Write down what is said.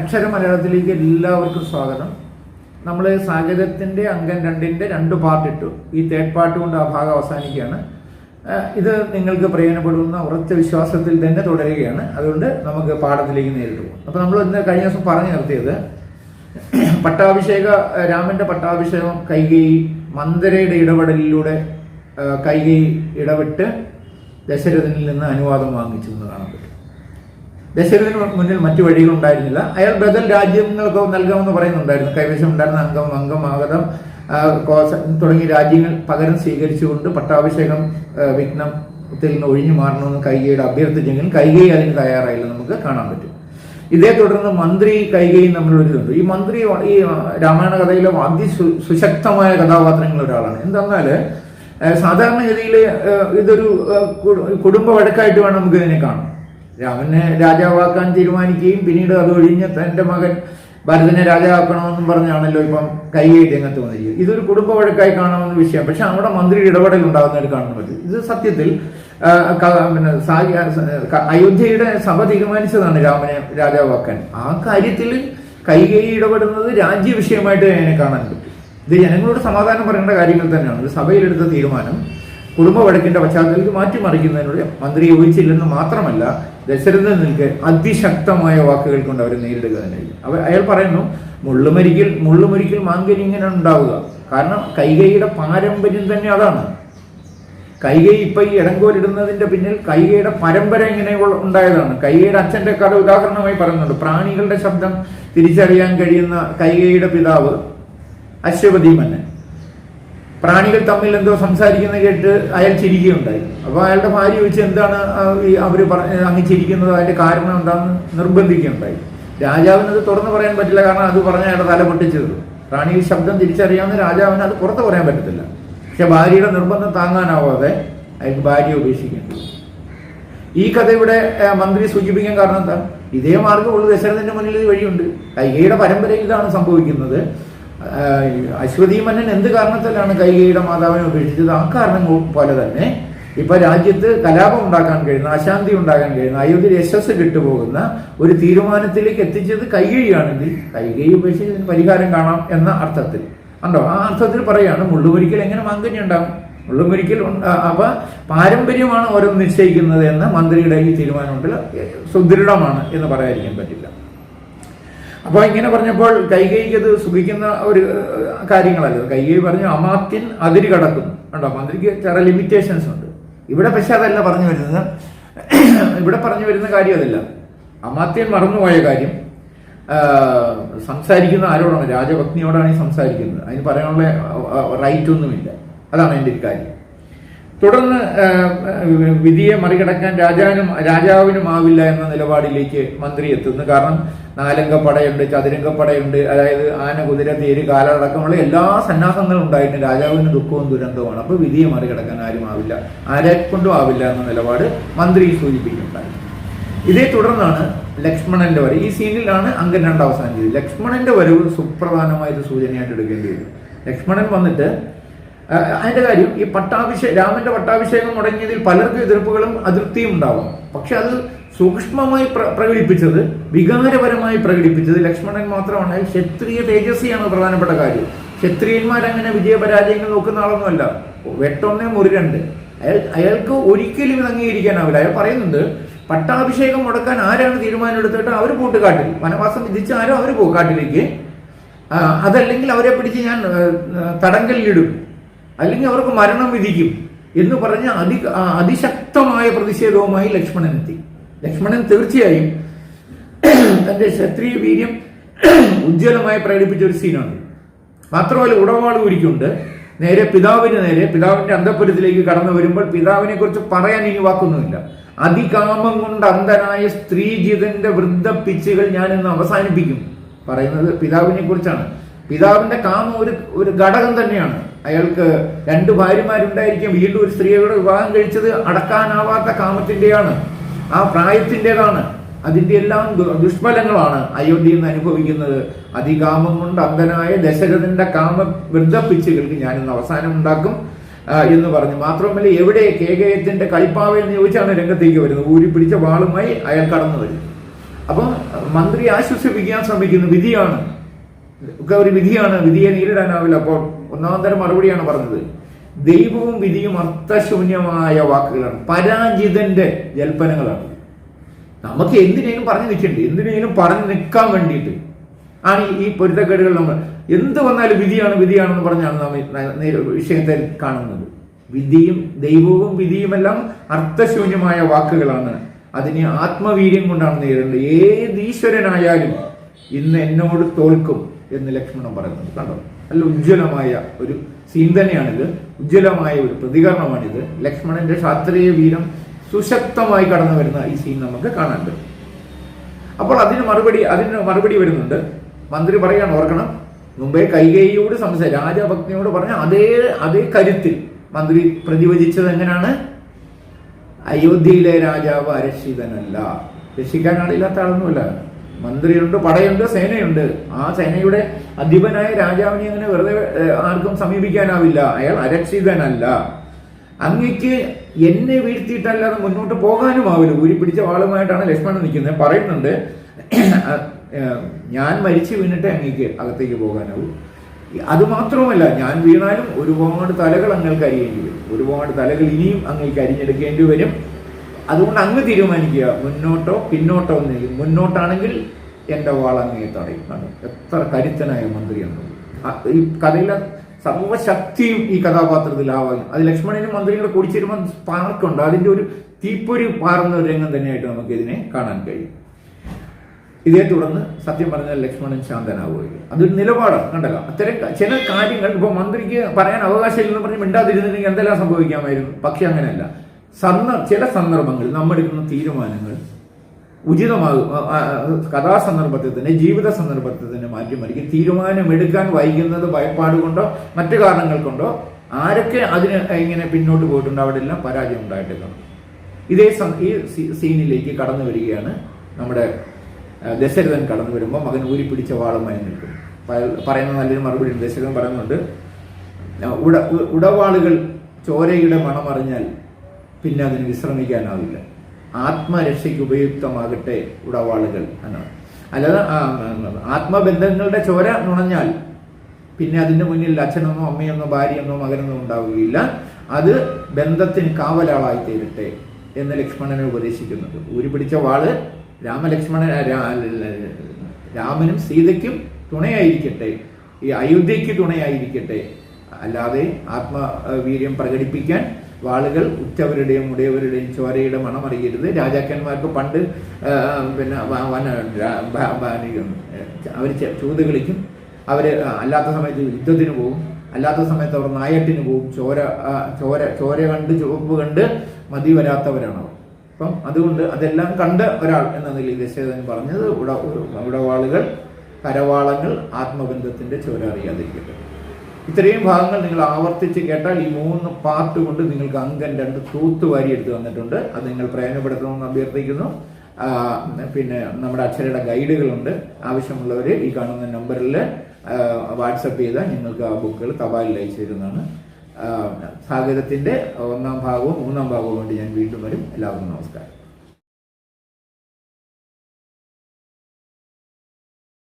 അക്ഷര മലയാളത്തിലേക്ക് എല്ലാവർക്കും സ്വാഗതം. നമ്മൾ സാഗരത്തിന്റെ അംഗം രണ്ടിന്റെ രണ്ട് പാർട്ട് ഇട്ടു. ഈ തേർഡ് പാർട്ട് കൊണ്ട് ആ ഭാഗം അവസാനിക്കുകയാണ്. ഇത് നിങ്ങൾക്ക് പ്രയോജനപ്പെടുന്ന ഉറച്ച വിശ്വാസത്തിൽ തന്നെ തുടരുകയാണ്. അതുകൊണ്ട് നമുക്ക് പാഠത്തിലേക്ക് നേരിട്ട് പോകും. അപ്പൊ നമ്മൾ ഇന്ന് കഴിഞ്ഞ ദിവസം പറഞ്ഞു നിർത്തിയത് പട്ടാഭിഷേക രാമന്റെ പട്ടാഭിഷേകം കൈകേയി മന്ദരയുടെ ഇടപെടലിലൂടെ കൈകൈ ഇടപെട്ട് ദശരഥനിൽ നിന്ന് അനുവാദം വാങ്ങിച്ചു എന്ന് കാണാൻ പറ്റും ദശരഥന് മുന്നിൽ മറ്റു വഴികളുണ്ടായിരുന്നില്ല. അയാൾ ബദൽ രാജ്യങ്ങൾക്ക് നൽകാമെന്ന് പറയുന്നുണ്ടായിരുന്നു. കൈവശം ഉണ്ടായിരുന്ന അംഗം അംഗം ആഗതം കോസ തുടങ്ങിയ രാജ്യങ്ങൾ പകരം സ്വീകരിച്ചുകൊണ്ട് പട്ടാഭിഷേകം വിഘ്നത്തിൽ നിന്ന് ഒഴിഞ്ഞു മാറണമെന്ന് കൈകയുടെ അഭ്യർത്ഥിച്ചെങ്കിലും കൈകൈ അതിന് തയ്യാറായില്ല. നമുക്ക് കാണാൻ പറ്റും. ഇതേ തുടർന്ന് മന്ത്രി കൈകയും തമ്മിലൊരു ഈ മന്ത്രി ഈ രാമായണ കഥയിലെ അതി സുശക്തമായ കഥാപാത്രങ്ങളിൽ ഒരാളാണ്. എന്തെന്നാൽ ഏഹ് സാധാരണഗതിയിൽ ഇതൊരു കുടുംബ വഴക്കായിട്ട് വേണം നമുക്ക് ഇതിനെ കാണാം രാമനെ രാജാവാക്കാൻ തീരുമാനിക്കുകയും പിന്നീട് അത് ഒഴിഞ്ഞ് തന്റെ മകൻ ഭരതനെ രാജാവാക്കണമെന്നും പറഞ്ഞാണല്ലോ ഇപ്പം കൈകൈ രംഗത്ത് വന്നിരിക്കുന്നത്. ഇതൊരു കുടുംബ വഴക്കായി കാണാവുന്ന വിഷയം. പക്ഷെ അവിടെ മന്ത്രി ഇടപെടൽ ഉണ്ടാകുന്നതായിട്ട് കാണാൻ പറ്റും ഇത് സത്യത്തിൽ പിന്നെ അയോധ്യയുടെ സഭ തീരുമാനിച്ചതാണ് രാമനെ രാജാവാക്കാൻ. ആ കാര്യത്തിൽ കൈകൈ ഇടപെടുന്നത് രാജ്യ വിഷയമായിട്ട് അതിനെ കാണാൻ പറ്റും. ഇത് ജനങ്ങളോട് സമാധാനം പറയേണ്ട കാര്യങ്ങൾ തന്നെയാണ്. ഇത് സഭയിലെടുത്ത തീരുമാനം കുടുംബ വഴക്കിന്റെ പശ്ചാത്തലത്തിൽ മാറ്റിമറിക്കുന്നതിനോട് മന്ത്രി യോജിച്ചില്ലെന്ന് മാത്രമല്ല ദശരഥൻ നിൽക്കെ അതിശക്തമായ വാക്കുകൾ കൊണ്ട് അവരെ നേരിടുക തന്നെ അവർ അയാൾ പറയുന്നു മുള്ളുമരിക്കൽ മുള്ളുമരിക്കൽ മാങ്കരിങ്ങനെ ഉണ്ടാവുക. കാരണം കൈകൈയുടെ പാരമ്പര്യം തന്നെ അതാണ്. കൈകൈ ഇപ്പൊ ഈ ഇടങ്കോലിടുന്നതിന്റെ പിന്നിൽ കൈകൈയുടെ പരമ്പര ഇങ്ങനെ ഉണ്ടായതാണ്. കൈകൈയുടെ അച്ഛന്റെ കഥ ഉദാഹരണമായി പറയുന്നുണ്ട്. പ്രാണികളുടെ ശബ്ദം തിരിച്ചറിയാൻ കഴിയുന്ന കൈകൈയുടെ പിതാവ് അശ്വപതി മന്നൻ. പ്രാണികൾ തമ്മിൽ എന്തോ സംസാരിക്കുന്ന കേട്ട് അയാൾ ചിരിക്കുകയുണ്ടായി. അപ്പൊ അയാളുടെ ഭാര്യ ചോദിച്ച് എന്താണ് അവർ അങ്ങ് ചിരിക്കുന്നത്? അതിന്റെ കാരണം എന്താണെന്ന് നിർബന്ധിക്കുകയുണ്ടായി. രാജാവിന് അത് തുറന്നു പറയാൻ പറ്റില്ല കാരണം അത് പറഞ്ഞ അയാളുടെ തല പൊട്ടിച്ചത് റാണിയിൽ ശബ്ദം തിരിച്ചറിയാവുന്ന രാജാവിന് അത് പുറത്ത് പറയാൻ പറ്റത്തില്ല. പക്ഷെ ഭാര്യയുടെ നിർബന്ധം താങ്ങാനാവാതെ അയാൾക്ക് ഭാര്യയെ ഉപേക്ഷിക്കേണ്ടി ഈ കഥ ഇവിടെ മന്ത്രി സൂചിപ്പിക്കാൻ കാരണം എന്താ? ഇതേ മാർഗമുള്ള ദശരഥന്റെ മുന്നിൽ ഇത് വഴിയുണ്ട്. കൈകയുടെ പരമ്പരയിൽ ഇതാണ് സംഭവിക്കുന്നത്. അശ്വതി മന്നൻ എന്ത് കാരണത്തിലാണ് കൈകയുടെ മാതാവിനെ ഉപേക്ഷിച്ചത്? ആ കാരണം പോലെ തന്നെ ഇപ്പൊ രാജ്യത്ത് കലാപം ഉണ്ടാക്കാൻ കഴിയുന്ന അശാന്തി ഉണ്ടാക്കാൻ കഴിയുന്ന അയോധ്യ യശസ് കിട്ടുപോകുന്ന ഒരു തീരുമാനത്തിലേക്ക് എത്തിച്ചത് കൈകഴിയാണെങ്കിൽ കൈകൈ ഉപേക്ഷിച്ച് പരിഹാരം കാണാം എന്ന അർത്ഥത്തിൽ. ഉണ്ടോ ആ അർത്ഥത്തിൽ പറയാണ് മുള്ളുപൊരിക്കൽ എങ്ങനെ മാങ്കന്യം ഉണ്ടാകും? മുള്ളുപൊരിക്കൽ അപ്പൊ പാരമ്പര്യമാണ് ഓരോ നിശ്ചയിക്കുന്നത് എന്ന് മന്ത്രിയുടെ ഈ തീരുമാനമുണ്ട് സുദൃഢമാണ് എന്ന് പറയാതിരിക്കാൻ പറ്റില്ല. അപ്പൊ ഇങ്ങനെ പറഞ്ഞപ്പോൾ കൈകൈക്ക് അത് സുഖിക്കുന്ന ഒരു കാര്യങ്ങളല്ലോ കാര്യങ്ങളല്ല. കൈകൈ പറഞ്ഞു അമാത്യൻ അതിര് കടക്കുന്നു കണ്ടോ? മന്ത്രിക്ക് ചില ലിമിറ്റേഷൻസ് ഉണ്ട്. ഇവിടെ പക്ഷെ അതല്ല പറഞ്ഞു വരുന്നത്. ഇവിടെ പറഞ്ഞു വരുന്ന കാര്യം അതല്ല. അമാത്യൻ മറന്നുപോയ കാര്യം സംസാരിക്കുന്ന ആരോടാണ്? രാജപത്നിയോടാണ് ഈ സംസാരിക്കുന്നത്. അതിന് പറയാനുള്ള റൈറ്റ് ഒന്നുമില്ല. അതാണ് എന്റെ ഒരു കാര്യം. തുടർന്ന് വിധിയെ മറികടക്കാൻ രാജാവിനും രാജാവിനും ആവില്ല എന്ന നിലപാടിലേക്ക് മന്ത്രി എത്തുന്നു. കാരണം നാലംഗ പടയുണ്ട് ചതുരംഗ പടയുണ്ട് അതായത് ആന കുതിര തേര് കാലടക്കമുള്ള എല്ലാ സന്നാഹങ്ങളും ഉണ്ടായിട്ട് രാജാവിന് ദുഃഖവും ദുരന്തവുമാണ്. അപ്പോൾ വിധിയെ മറികടക്കാൻ ആരും ആവില്ല. ആരെ കൊണ്ടും ആവില്ല എന്ന നിലപാട് മന്ത്രി സൂചിപ്പിക്കുന്നുണ്ടായി ഇതേ തുടർന്നാണ് ലക്ഷ്മണന്റെ വരവ്. ഈ സീനിലാണ് അംഗൻ രണ്ട് അവസാനം ചെയ്തത്. ലക്ഷ്മണന്റെ വരവ് സുപ്രധാനമായ ഒരു സൂചനയായിട്ട് എടുക്കേണ്ടി വരും. ലക്ഷ്മണൻ വന്നിട്ട് അതിന്റെ കാര്യം ഈ പട്ടാഭിഷേകം രാമന്റെ പട്ടാഭിഷേകം മുടങ്ങിയതിൽ പലർക്കും എതിർപ്പുകളും അതൃപ്തിയും ഉണ്ടാവും. പക്ഷെ അത് സൂക്ഷ്മമായി പ്ര- പ്രകടിപ്പിച്ചത് വികാരപരമായി പ്രകടിപ്പിച്ചത് ലക്ഷ്മണൻ മാത്രമാണ്. ക്ഷത്രിയ തേജസ്വിയാണ് പ്രധാനപ്പെട്ട കാര്യം. ക്ഷത്രിയന്മാരങ്ങനെ വിജയപരാജയങ്ങൾ നോക്കുന്ന ആളൊന്നുമല്ല. വെട്ടൊന്നേ മുറിരണ്ട് അയാൾ അയാൾക്ക് ഒരിക്കലും ഇത് അംഗീകരിക്കാനാവില്ല. അയാൾ പറയുന്നുണ്ട് പട്ടാഭിഷേകം മുടക്കാൻ ആരാണ് തീരുമാനം എടുത്തിട്ട് അവർ പോട്ട് കാട്ടിൽ വനവാസം വിധിച്ച ആരോ അവർ പോകും കാട്ടിലേക്ക് അതല്ലെങ്കിൽ അവരെ പിടിച്ച് ഞാൻ തടങ്കലിലിടും. അല്ലെങ്കിൽ അവർക്ക് മരണം വിധിക്കും എന്ന് പറഞ്ഞ അതി അതിശക്തമായ പ്രതിഷേധവുമായി ലക്ഷ്മണൻ എത്തി ലക്ഷ്മണൻ തീർച്ചയായും തന്റെ ക്ഷത്രിയ വീര്യം ഉജ്ജ്വലമായി പ്രകടിപ്പിച്ച ഒരു സീനാണ്. മാത്രമല്ല ഉടവാൾ ഊരിക്കൊണ്ട് നേരെ പിതാവിന് നേരെ പിതാവിന്റെ അന്തപുരത്തിലേക്ക് കടന്നു വരുമ്പോൾ പിതാവിനെ കുറിച്ച് പറയാൻ ഇനി വാക്കൊന്നുമില്ല. അതികാമം കൊണ്ട് അന്ധനായ സ്ത്രീജിതന്റെ വൃദ്ധപ്പിച്ചുകൾ ഞാൻ ഇന്ന് അവസാനിപ്പിക്കും. പറയുന്നത് പിതാവിനെ കുറിച്ചാണ് പിതാവിന്റെ കാമം ഒരു ഒരു ഘടകം തന്നെയാണ്. അയാൾക്ക് രണ്ട് ഭാര്യമാരുണ്ടായിരിക്കും. വീണ്ടും ഒരു സ്ത്രീയോട് വിവാഹം കഴിച്ചത് അടക്കാനാവാത്ത കാമത്തിന്റെയാണ് ആ പ്രായത്തിന്റെതാണ് അതിന്റെ എല്ലാം ദുഷ്ഫലങ്ങളാണ് അയോധ്യയിൽ നിന്ന് അനുഭവിക്കുന്നത്. അതികാമം കൊണ്ട് അന്ധനായ ദശരഥന്റെ കാമ വൃദ്ധപ്പിച്ചുകൾക്ക് ഞാനിന്ന് അവസാനം ഉണ്ടാക്കും എന്ന് പറഞ്ഞു. മാത്രമല്ല എവിടെ കേകയത്തിന്റെ കളിപ്പാവ എന്ന് ചോദിച്ചാണ് രംഗത്തേക്ക് വരുന്നത്. ഊരി പിടിച്ച വാളുമായി അയാൾ കടന്നു വരും. അപ്പം മന്ത്രി ആശ്വസിപ്പിക്കാൻ ശ്രമിക്കുന്നു. വിധിയാണ്. ഒക്കെ ഒരു വിധിയാണ്. വിധിയെ നേരിടാനാവില്ല. അപ്പോൾ ഒന്നാം തരം മറുപടിയാണ് പറഞ്ഞത്. ദൈവവും വിധിയും അർത്ഥശൂന്യമായ വാക്കുകളാണ്. പരാജിതന്റെ ജൽപ്പനങ്ങളാണ്. നമുക്ക് എന്തിനേലും പറഞ്ഞു നിൽക്കണ്ടേ? എന്തിനേലും പറഞ്ഞു നിൽക്കാൻ വേണ്ടിയിട്ട്. ആണ് ഈ- പൊരുത്തക്കേടുകൾ നമ്മൾ. എന്ത് വന്നാലും വിധിയാണ് വിധിയാണെന്ന് പറഞ്ഞാണ് നാം വിഷയത്തെ കാണുന്നത്. വിധിയും ദൈവവും വിധിയുമെല്ലാം അർത്ഥശൂന്യമായ വാക്കുകളാണ്. അതിനെ ആത്മവീര്യം കൊണ്ടാണ് നേരിടേണ്ടത്. ഏത് ഈശ്വരനായാലും ഇന്ന് എന്നോട് തോൽക്കും എന്ന് ലക്ഷ്മണൻ പറയുന്നത് കണ്ടോ? നല്ല ഉജ്ജ്വലമായ ഒരു സീൻ തന്നെയാണിത്. ഉജ്ജ്വലമായ ഒരു പ്രതികരണമാണിത്. ലക്ഷ്മണന്റെ ശാസ്ത്രീയ വീരം സുശക്തമായി കടന്നു വരുന്ന ഈ സീൻ നമുക്ക് കാണാൻ പറ്റും. അപ്പോൾ അതിന് മറുപടി അതിന് മറുപടി വരുന്നുണ്ട്. മന്ത്രി പറയാൻ ഓർക്കണം മുമ്പേ കൈകേയിയോട് സംസാരിച്ച രാജഭക്തിയോട് പറഞ്ഞ അതേ അതേ കരുത്തിൽ മന്ത്രി പ്രതിവചിച്ചത് എങ്ങനെയാണ് അയോധ്യയിലെ രാജാവ് അരക്ഷിതനല്ല. രക്ഷിക്കാൻ ആളില്ലാത്ത ആളൊന്നുമല്ല. മന്ത്രിയുണ്ട് പടയുണ്ട് സേനയുണ്ട്. ആ സേനയുടെ അധിപനായ രാജാവിനെ അങ്ങനെ വെറുതെ ആർക്കും സമീപിക്കാനാവില്ല. അയാൾ അരക്ഷിതനല്ല. അങ്ങക്ക് എന്നെ വീഴ്ത്തിയിട്ടല്ലാതെ മുന്നോട്ട് പോകാനുമാവില്ല ഊരി പിടിച്ച വാളുമായിട്ടാണ് ലക്ഷ്മണൻ നിൽക്കുന്നത്. പറയുന്നുണ്ട് ഞാൻ മരിച്ചു വീണിട്ട് അങ്ങേക്ക് അകത്തേക്ക് പോകാനാവൂ. അത് മാത്രവുമല്ല ഞാൻ വീണാലും ഒരുപാട് തലകൾ അങ്ങേക്ക് അരിയേണ്ടി വരും. ഒരുപാട് തലകൾ ഇനിയും അങ്ങേക്ക് അരിഞ്ഞെടുക്കേണ്ടി വരും. അതുകൊണ്ട് അങ്ങ് തീരുമാനിക്കുക. മുന്നോട്ടോ പിന്നോട്ടോ എന്നില്ല മുന്നോട്ടാണെങ്കിൽ എന്റെ വാൾ അങ്ങേ തടയും. കണ്ടോ? എത്ര കരുത്തനായ മന്ത്രിയാണ്. ഈ കഥയിലെ സർവശക്തിയും ഈ കഥാപാത്രത്തിൽ ആവാനും അത് ലക്ഷ്മണനും മന്ത്രിയുടെ കൂടെ കൂടിച്ചേരുമ്പോൾ സ്പാർക്കുണ്ട് അതിന്റെ ഒരു തീപ്പൊരി പാറുന്ന ഒരു രംഗം തന്നെയായിട്ട് നമുക്ക് ഇതിനെ കാണാൻ കഴിയും. ഇതേ തുടർന്ന് സത്യം പറഞ്ഞാൽ ലക്ഷ്മണൻ ശാന്തനാവുകയും അതൊരു നിലപാടാണ്. കണ്ടല്ലോ? അത്തരം ചില കാര്യങ്ങൾ ഇപ്പൊ മന്ത്രിക്ക് പറയാൻ അവകാശമില്ലെന്ന് പറഞ്ഞ് മിണ്ടാതിരുന്നില്ലെങ്കിൽ എന്തെല്ലാം സംഭവിക്കാമായിരുന്നു? പക്ഷെ അങ്ങനെയല്ല. സന്ദ ചില സന്ദർഭങ്ങളിൽ നമ്മൾ എടുക്കുന്ന തീരുമാനങ്ങൾ ഉചിതമാകും കഥാസന്ദർഭത്തിൽ തന്നെ ജീവിത സന്ദർഭത്തിൽ തന്നെ മാറ്റിമറിക്കും. തീരുമാനമെടുക്കാൻ വൈകുന്നത് ഭയപ്പാട് കൊണ്ടോ മറ്റു കാരണങ്ങൾ കൊണ്ടോ ആരൊക്കെ അതിന് ഇങ്ങനെ പിന്നോട്ട് പോയിട്ടുണ്ട് അവിടെ എല്ലാം പരാജയം ഉണ്ടായിട്ടില്ല. ഇതേ ഈ സീനിലേക്ക് കടന്നു വരികയാണ് നമ്മുടെ ദശരഥൻ കടന്നു വരുമ്പോൾ മകൻ ഊരി പിടിച്ച വാളുമായി നിൽക്കും പറയുന്ന നല്ലൊരു മറുപടി. ദശരഥൻ പറയുന്നുണ്ട്. ഉട ഉടവാളുകൾ ചോരയുടെ മണമറിഞ്ഞാൽ പിന്നെ അതിന് വിശ്രമിക്കാനാവില്ല. ആത്മരക്ഷയ്ക്ക് ഉപയുക്തമാകട്ടെ ഉടവാളുകൾ എന്നാണ്. അല്ലാതെ ആത്മബന്ധങ്ങളുടെ ചോര നുണഞ്ഞാൽ പിന്നെ അതിന്റെ മുന്നിൽ അച്ഛനെന്നോ അമ്മയെന്നോ ഭാര്യയെന്നോ മകനെന്നോ ഉണ്ടാവുകയില്ല. അത് ബന്ധത്തിന് കാവലാളായി തീരട്ടെ എന്ന് ലക്ഷ്മണനെ ഉപദേശിക്കുന്നത്. ഊരി പിടിച്ച വാൾ രാമലക്ഷ്മണൻ രാമനും സീതയ്ക്കും തുണയായിരിക്കട്ടെ. ഈ അയോധ്യയ്ക്ക് തുണയായിരിക്കട്ടെ. അല്ലാതെ ആത്മവീര്യം പ്രകടിപ്പിക്കാൻ വാളുകൾ ഉറ്റവരുടെയും ഉടയവരുടെയും ചോരയുടെ മണമറിയരുത് രാജാക്കന്മാർക്ക് പണ്ട് പിന്നെ അവർ ചൂത് കളിക്കും. അവർ അല്ലാത്ത സമയത്ത് യുദ്ധത്തിന് പോകും അല്ലാത്ത സമയത്ത് അവർ നായട്ടിന് പോകും ചോര ചോര ചോര കണ്ട് ചുവപ്പ് കണ്ട് മതി വരാത്തവരാണ് അവർ. അപ്പം അതുകൊണ്ട് അതെല്ലാം കണ്ട ഒരാൾ എന്ന നിലയിൽ ദശരഥൻ പറഞ്ഞത് ഉട ഉടവാളുകൾ കരവാളങ്ങൾ ആത്മബന്ധത്തിന്റെ ചോര അറിയാതിരിക്കട്ടെ. ഇത്രയും ഭാഗങ്ങൾ നിങ്ങൾ ആവർത്തിച്ച് കേട്ടാൽ ഈ മൂന്ന് പാർട്ട് കൊണ്ട് നിങ്ങൾക്ക് അംഗം രണ്ട് തൂത്ത് വാരി എടുത്ത് വന്നിട്ടുണ്ട് അത് നിങ്ങൾ പ്രയോജനപ്പെടുത്തണമെന്ന് അഭ്യർത്ഥിക്കുന്നു. പിന്നെ നമ്മുടെ അക്ഷരയുടെ ഗൈഡുകളുണ്ട് ആവശ്യമുള്ളവർ ഈ കാണുന്ന നമ്പറിൽ വാട്സപ്പ് ചെയ്താൽ നിങ്ങൾക്ക് ആ ബുക്കുകൾ തപാലിൽ അയച്ചു തരുന്നതാണ്. സാഗരത്തിന്റെ ഒന്നാം ഭാഗവും മൂന്നാം ഭാഗവും കൊണ്ട് ഞാൻ വീണ്ടും വരും. എല്ലാവർക്കും നമസ്കാരം.